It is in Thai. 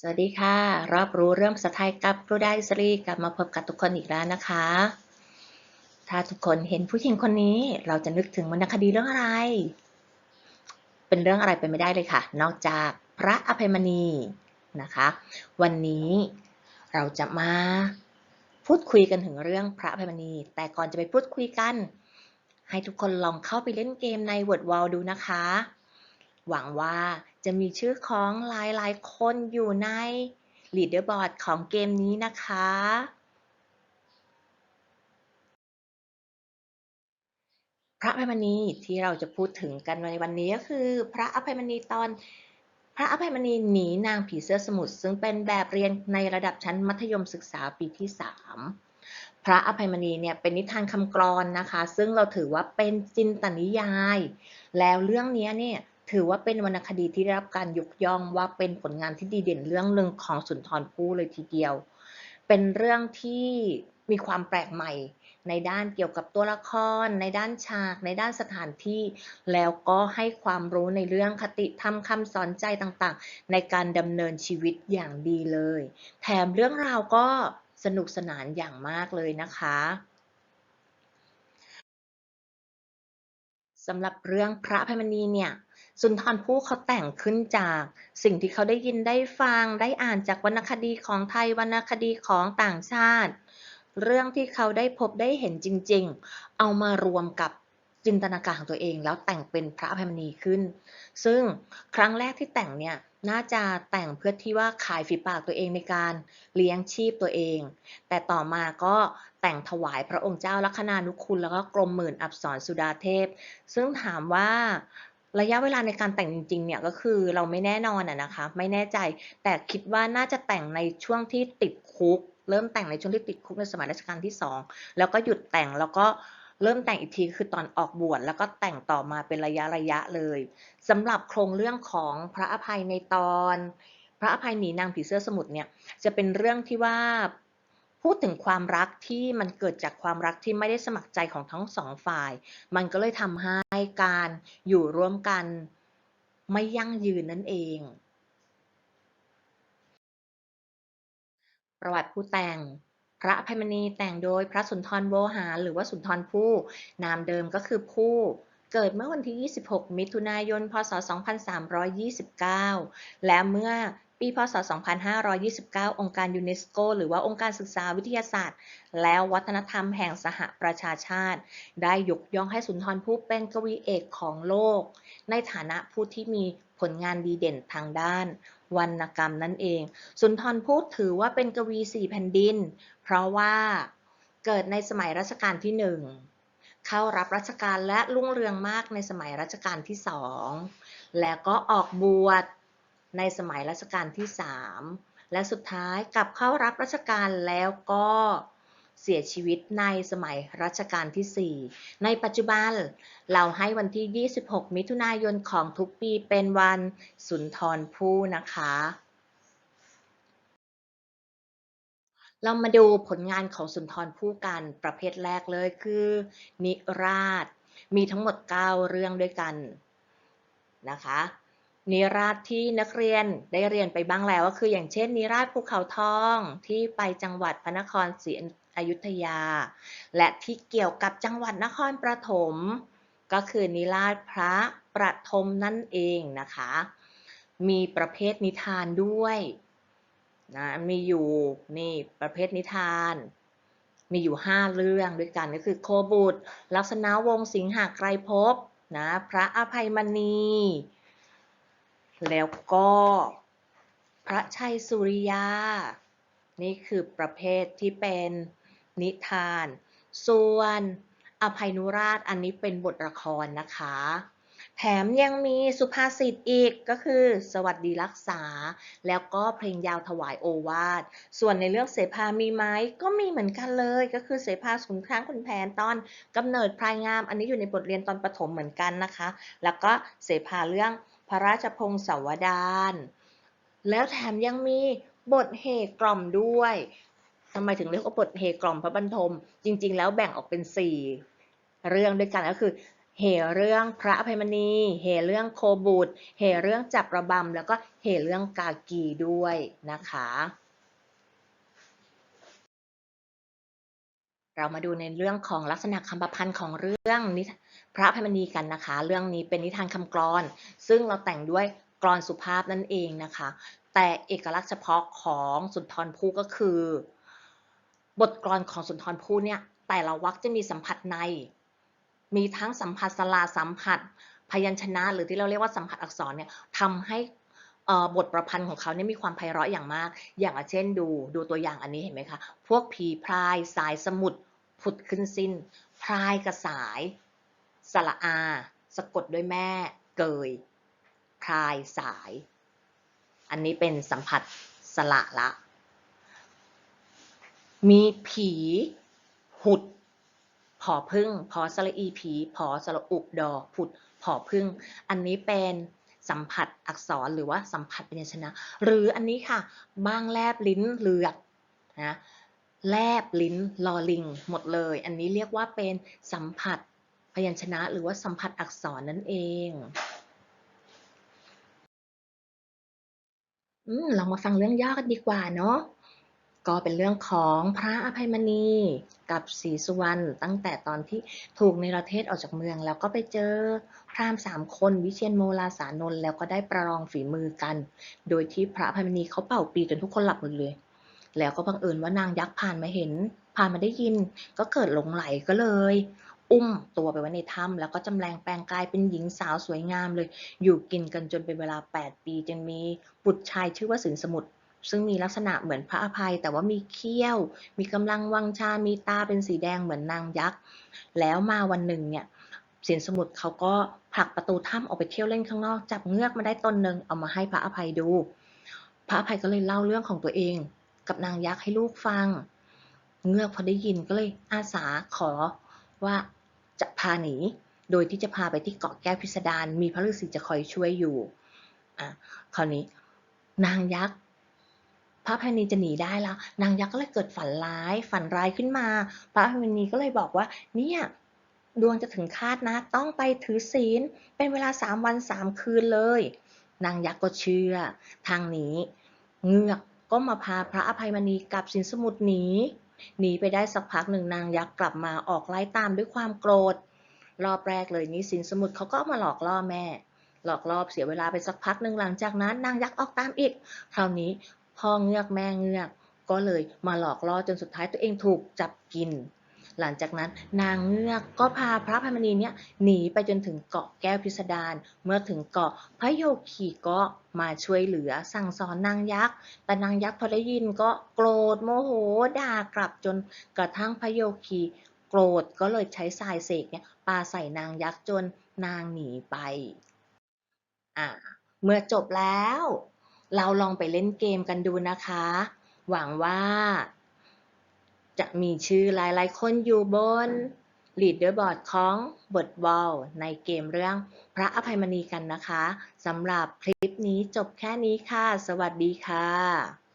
สวัสดีค่ะ รอบรู้เรื่องภาษาไทยกับครูได้สรีกลับมาพบกับทุกคนอีกแล้วนะคะ ถ้าทุกคนเห็นผู้หญิงคนนี้ เราจะนึกถึงวรรณคดีเรื่องอะไร เป็นเรื่องอะไรไปไม่ได้เลยค่ะ นอกจากพระอภัยมณีนะคะ วันนี้เราจะมาพูดคุยกันถึงเรื่องพระอภัยมณี แต่ก่อนจะไปพูดคุยกัน ให้ทุกคนลองเข้าไปเล่นเกมใน Word Wall ดูนะคะ หวังว่า จะมีชื่อของหลายๆ คนอยู่ใน Leaderboard ของเกมนี้นะคะ พระอภัยมณีที่เราจะพูดถึงกันในวันนี้ก็คือ พระอภัยมณีตอนพระอภัยมณีหนีนางผีเสื้อสมุทรซึ่งเป็นแบบเรียนในระดับชั้นมัธยมศึกษาปีที่ 3 พระอภัยมณีเนี่ยเป็นนิทานคำกรอนนะคะ ซึ่งเราถือว่าเป็นจินตนิยาย แล้วเรื่องนี้เนี่ย ถือว่าเป็นวรรณคดีที่ได้รับการยกย่องว่าเป็นผลงานที่ดีเด่นเรื่องหนึ่งของสุนทรภู่เลยทีเดียว เป็นเรื่องที่มีความแปลกใหม่ ในด้านเกี่ยวกับตัวละคร ในด้านฉาก ในด้านสถานที่ แล้วก็ให้ความรู้ในเรื่องคติธรรมคำสอนใจต่างๆ ในการดำเนินชีวิตอย่างดีเลย แถมเรื่องราวก็สนุกสนานอย่างมากเลยนะคะสำหรับเรื่องพระอภัยมณีเนี่ย สุนทรภู่เขาแต่งขึ้นจากสิ่งที่เขาได้ยินได้ฟังได้อ่านจากวรรณคดีของไทยวรรณคดีของต่างชาติ เรื่องที่เขาได้พบได้เห็นจริง ๆ เอามารวมกับจินตนาการของตัวเองแล้วแต่งเป็นพระอภัยมณีขึ้น ซึ่งครั้งแรกที่แต่งเนี่ยน่าจะแต่งเพื่อที่ว่าขายฝีปากตัวเองในการเลี้ยงชีพตัวเอง แต่ต่อมาก็แต่งถวายพระองค์เจ้าลัคนานุคุณแล้วก็กรมหมื่นอับสรสุดาเทพ ซึ่งถามว่า ระยะเวลาในการแต่งจริงๆเนี่ยก็คือเราไม่แน่นอนอะนะคะ ไม่แน่ใจแต่คิดว่าน่าจะแต่งในช่วงที่ติดคุก เริ่มแต่งในช่วงที่ติดคุกในสมัยรัชกาลที่สองแล้วก็หยุดแต่งแล้วก็เริ่มแต่งอีกทีคือตอนออกบวชแล้วก็แต่งต่อมาเป็นระยะระยะเลยสำหรับโครงเรื่องของพระอภัยในตอน พระอภัยหนีนางผีเสื้อสมุทรเนี่ยจะเป็นเรื่องที่ว่า พูดถึงความรักที่มันเกิดจากความรักที่ไม่ได้สมัครใจของทั้งสองฝ่าย มันก็เลยทำให้การอยู่ร่วมกันไม่ยั่งยืนนั่นเอง ประวัติผู้แต่ง พระภัยมณีแต่งโดยพระสุนทรโวหาร หรือว่าสุนทรภู่นามเดิมก็คือผู้เกิดเมื่อวันที่ 26 มิถุนายน พศ 2329 และเมื่อ ปีพศ 2529 องค์การยูเนสโก หรือว่าองค์การศึกษาวิทยาศาสตร์ และวัฒนธรรมแห่งสหประชาชาติ ได้ยกย่องให้สุนทรภู่เป็นกวีเอกของโลก ในฐานะผู้ที่มีผลงานดีเด่นทางด้าน วรรณกรรมนั่นเอง สุนทรภู่ถือว่าเป็นกวีสี่แผ่นดิน เพราะว่าเกิดในสมัยรัชกาลที่หนึ่งเข้ารับราชการและรุ่งเรืองมากในสมัยรัชกาลที่สอง แล้วก็ออกบวช ในสมัยรัชกาลที่ 3 และสุดท้ายกลับเข้ารับราชการแล้วก็เสียชีวิตในสมัยรัชกาลที่ 4 ในปัจจุบันเราให้วันที่ 26 มิถุนายนของทุกปีเป็นวันสุนทรภู่นะคะ เรามาดูผลงานของสุนทรภู่กันประเภทแรกเลยคือ นิราศมีทั้งหมด 9 เรื่องด้วยกันนะคะ นิราศที่นักเรียนได้เรียนไปบ้างแล้วก็คืออย่างเช่นนิราศภูเขาทองที่ไปจังหวัดพระนครศรีอยุธยา และที่เกี่ยวกับจังหวัดนครปฐมก็คือนิราศพระประทมนั่นเองนะคะ มีประเภทนิทานด้วยนะมีอยู่นี่ประเภทนิทาน มีอยู่ 5 เรื่องด้วยกันก็คือโคบุตร ลักษณะวงสิงหาไกรภพนะพระอภัยมณี แล้วก็พระชัยสุริยา นี่คือประเภทที่เป็นนิทาน ส่วนอภัยนุราชอันนี้เป็นบทละครนะคะ แถมยังมีสุภาษิตอีกก็คือ สวัสดีรักษา แล้วก็เพลงยาวถวายโอวาท ส่วนในเรื่องเสภามีไหมก็มีเหมือนกันเลย ก็คือเสภาสุนทางคุณแผนตอนกำเนิดพรายงาม อันนี้อยู่ในบทเรียนตอนประถมเหมือนกันนะคะ แล้วก็เสภาเรื่อง พระราชพงศาวดาร แล้วแถมยังมีบทเหกล่อมด้วยทำไมถึงเรียกว่าบทเหกล่อมพระบรรทม จริง ๆ แล้วแบ่งออกเป็น4เรื่องด้วยกันก็คือเหเรื่องพระอภัยมณีเหเรื่องโคบุตรเหเรื่องจับระบำแล้วก็เหเรื่องกากีด้วยนะคะ เรามาดูในเรื่องของลักษณะคำประพันธ์ของเรื่องพระอภัยมณีกันนะคะ เรื่องนี้เป็นนิทานคำกลอน ซึ่งเราแต่งด้วยกลอนสุภาพนั่นเองนะคะ แต่เอกลักษณ์เฉพาะของสุนทรภู่ก็คือ บทกลอนของสุนทรภู่เนี่ยแต่ละวรรคจะมีสัมผัสใน มีทั้งสัมผัสสลาสัมผัสพยัญชนะ หรือที่เราเรียกว่าสัมผัสอักษรเนี่ยทำให้ บทประพันธ์ของเขาเนี่ยมีความไพเราะอย่างมาก อย่างเช่นดูดูตัวอย่างอันนี้เห็นไหมคะ พวกผีพรายสายสมุทรผุดขึ้นสิ้น พรายกับสายสระอา สะกดด้วยแม่ เกยพรายสาย อันนี้เป็นสัมผัสสระละ มีผีหุดผอพึ่ง พอสระอีผี พอสระอุดอผุดผอพึ่ง อันนี้เป็น สัมผัสอักษรหรือว่าสัมผัสพยัญชนะ หรืออันนี้ค่ะบ้างแลบลิ้นเลือกนะแลบลิ้นลอลิง หมดเลย อันนี้เรียกว่าเป็นสัมผัสพยัญชนะ หรือว่าสัมผัสอักษรนั่นเองอืมเรามาฟังเรื่องย่อกันดีกว่าเนาะ ก็เป็นเรื่องของพระอภัยมณีกับศรีสุวรรณตั้งแต่ตอนที่ถูกในประเทศออกจากเมือง แล้วก็ไปเจอพราหมณ์สามคนวิเชียนโมลาสานนท์แล้วก็ได้ประลองฝีมือกัน โดยที่พระอภัยมณีเขาเป่าปีจนทุกคนหลับหมดเลย แล้วก็บังเอิญว่านางยักษ์ผ่านมาเห็น ผ่านมาได้ยิน ก็เกิดหลงไหลก็เลย อุ้มตัวไปไว้ในถ้ำแล้วก็จำแรงแปลงกายเป็นหญิงสาวสวยงามเลย อยู่กินกันจนเป็นเวลา 8 ปีจนมีบุตรชายชื่อว่าสินสมุทร ซึ่งมีลักษณะเหมือนพระอภัย แต่ว่ามีเขี้ยว มีกำลังวังชา มีตาเป็นสีแดงเหมือนนางยักษ์ แล้วมาวันหนึ่งเนี่ยสินสมุทรเขาก็ผลักประตูถ้ำออกไปเที่ยวเล่นข้างนอก จับเงือกมาได้ตนหนึ่งเอามาให้พระอภัยดู พระอภัยก็เลยเล่าเรื่องของตัวเอง กับนางยักษ์ให้ลูกฟัง เงือกพอได้ยินก็เลยอาสาขอว่าจะพาหนี โดยที่จะพาไปที่เกาะแก้วพิสดาร มีพระฤาษีจะคอยช่วยอยู่ อะ คราวนี้ นางยักษ์ พระอภัยมณีจะหนีได้แล้ว นางยักษ์ก็เลยเกิดฝันร้าย ฝันร้ายขึ้นมา พระอภัยมณีก็เลยบอกว่า เนี่ยดวงจะถึงคาดนะ ต้องไปถือศีล เป็นเวลาสามวันสามคืนเลย นางยักษ์ก็เชื่อ ทางนี้ เงือกก็มาพาพระอภัยมณีกับสินสมุทรหนี หนีไปได้สักพักหนึ่งนางยักษ์กลับมาออกไล่ตามด้วยความโกรธ รอบแรกเลยนี้สินสมุทรเขาก็มาหลอกล่อแม่ หลอกล่อเสียเวลาไปสักพักหนึ่งหลังจากนั้น นางยักษ์ออกตามอีก คราวนี้ พ่อเงือกแม่เงือก ก็เลยมาหลอกล่อจนสุดท้ายตัวเองถูกจับกิน หลังจากนั้นนางเงือกก็พาพระอภัยมณีเนี่ยหนีไปจนถึงเกาะแก้วพิสดารเมื่อถึงเกาะพระโยคีก็มาช่วยเหลือสั่งสอนนางยักษ์ แต่นางยักษ์พอได้ยินก็โกรธโมโหด่ากลับจนกระทั่งพระโยคีโกรธก็เลยใช้ทรายเสกเนี่ยปาใส่นางยักษ์จนนางหนีไป อ่า เมื่อจบแล้ว เราลองไปเล่นเกมกันดูนะคะ หวังว่า จะมีชื่อหลายๆ คนอยู่บน leaderboard ของบทบอลในเกมเรื่องพระอภัยมณีกันนะคะสำหรับคลิปนี้จบแค่นี้ค่ะ สวัสดีค่ะ